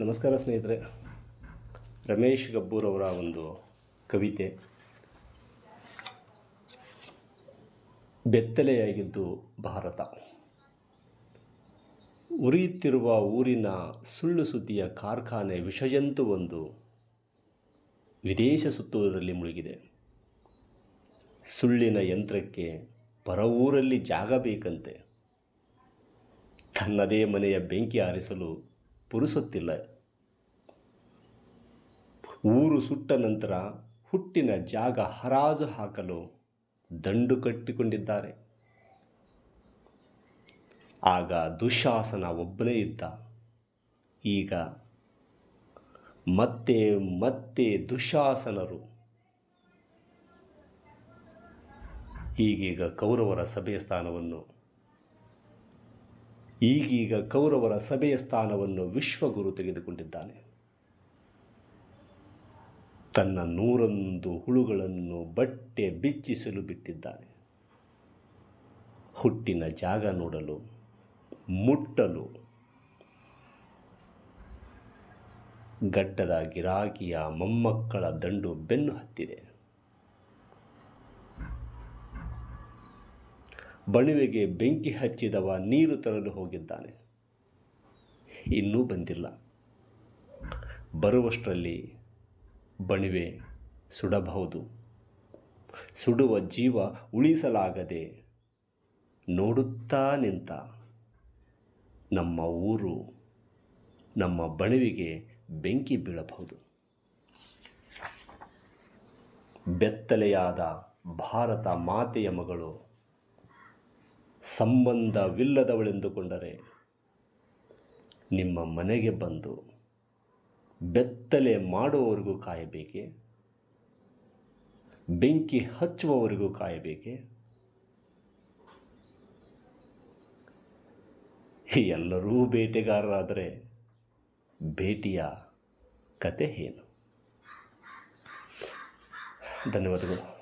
ನಮಸ್ಕಾರ ಸ್ನೇಹಿತರೆ. ರಮೇಶ್ ಗಬ್ಬೂರವರ ಒಂದು ಕವಿತೆ. ಬೆತ್ತಲೆಯಾಗಿದ್ದು ಭಾರತ. ಉರಿಯುತ್ತಿರುವ ಊರಿನ ಸುಳ್ಳು ಸುದ್ದಿಯ ಕಾರ್ಖಾನೆ ವಿಷಜಂತುವೊಂದು ವಿದೇಶ ಸುತ್ತುವುದರಲ್ಲಿ ಮುಳುಗಿದೆ. ಸುಳ್ಳಿನ ಯಂತ್ರಕ್ಕೆ ಪರ ಊರಲ್ಲಿ ಜಾಗ ಬೇಕಂತೆ ತನ್ನದೇ ಮನೆಯ ಬೆಂಕಿ ಆರಿಸಲು ಪುರುಸೊತ್ತಿಲ್ಲ. ಊರು ಸುಟ್ಟ ನಂತರ ಹುಟ್ಟಿನ ಜಾಗ ಹರಾಜು ಹಾಕಲು ದಂಡು ಕಟ್ಟಿಕೊಂಡಿದ್ದಾರೆ. ಆಗ ದುಶಾಸನ ಒಬ್ಬನೇ ಇದ್ದ. ಈಗ ಮತ್ತೆ ಮತ್ತೆ ದುಶಾಸನರು. ಈಗೀಗ ಕೌರವರ ಸಭೆಯ ಸ್ಥಾನವನ್ನು ಈಗೀಗ ಕೌರವರ ಸಭೆಯ ಸ್ಥಾನವನ್ನು ವಿಶ್ವಗುರು ತೆಗೆದುಕೊಂಡಿದ್ದಾನೆ. ತನ್ನ ನೂರೊಂದು ಹುಳುಗಳನ್ನು ಬಟ್ಟೆ ಬಿಚ್ಚಿಸಲು ಬಿಟ್ಟಿದ್ದಾನೆ. ಹುಟ್ಟಿನ ಜಾಗ ನೋಡಲು, ಮುಟ್ಟಲು ಗಡ್ಡದ ಗಿರಾಕಿಯ ಮೊಮ್ಮಕ್ಕಳ ದಂಡು ಬೆನ್ನು ಹತ್ತಿದೆ. ಬಣುವೆಗೆ ಬೆಂಕಿ ಹಚ್ಚಿದವ ನೀರು ತರಲು ಹೋಗಿದ್ದಾನೆ. ಇನ್ನೂ ಬಂದಿಲ್ಲ. ಬರುವಷ್ಟರಲ್ಲಿ ಬಣಿವೆ ಸುಡಬಹುದು. ಸುಡುವ ಜೀವ ಉಳಿಸಲಾಗದೆ ನೋಡುತ್ತಾ ನಿಂತ ನಮ್ಮ ಊರು, ನಮ್ಮ ಬಣುವಿಗೆ ಬೆಂಕಿ ಬೀಳಬಹುದು. ಬೆತ್ತಲೆಯಾದ ಭಾರತ ಮಾತೆಯ ಮಗಳು ಸಂಬಂಧವಿಲ್ಲದವಳೆಂದುಕೊಂಡರೆ ನಿಮ್ಮ ಮನೆಗೆ ಬಂದು ಬೆತ್ತಲೆ ಮಾಡುವವರೆಗೂ ಕಾಯಬೇಕೆ? ಬೆಂಕಿ ಹಚ್ಚುವವರೆಗೂ ಕಾಯಬೇಕೆ? ಎಲ್ಲರೂ ಬೇಟೆಗಾರರಾದರೆ ಭೇಟಿಯ ಕತೆ ಏನು? ಧನ್ಯವಾದಗಳು.